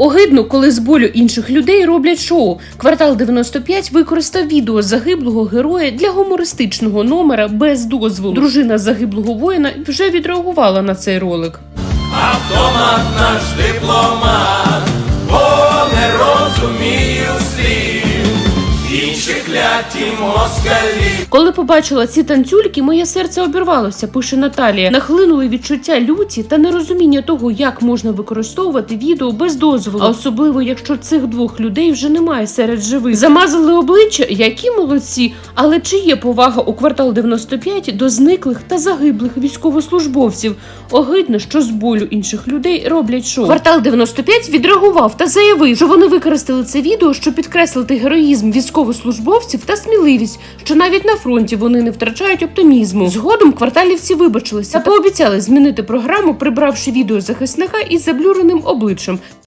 Огидно, коли з болю інших людей роблять шоу. Квартал 95 використав відео загиблого героя для гумористичного номера без дозволу. Дружина загиблого воїна вже відреагувала на цей ролик. Автомат наш дипломат, бо не розумію слів, інші кляті москалі. Коли побачила ці танцюльки, моє серце обірвалося, пише Наталія. Нахлинули відчуття люті та нерозуміння того, як можна використовувати відео без дозволу, а особливо якщо цих двох людей вже немає серед живих. Замазали обличчя, які молодці. Але чи є повага у квартал 95 до зниклих та загиблих військовослужбовців? Огидно, що з болю інших людей роблять шоу. Квартал 95 відреагував та заявив, що вони використали це відео, щоб підкреслити героїзм військовослужбовців та сміливість, що навіть на фронті вони не втрачають оптимізму. Згодом кварталівці вибачилися та пообіцяли змінити програму, прибравши відео захисника із заблюреним обличчям.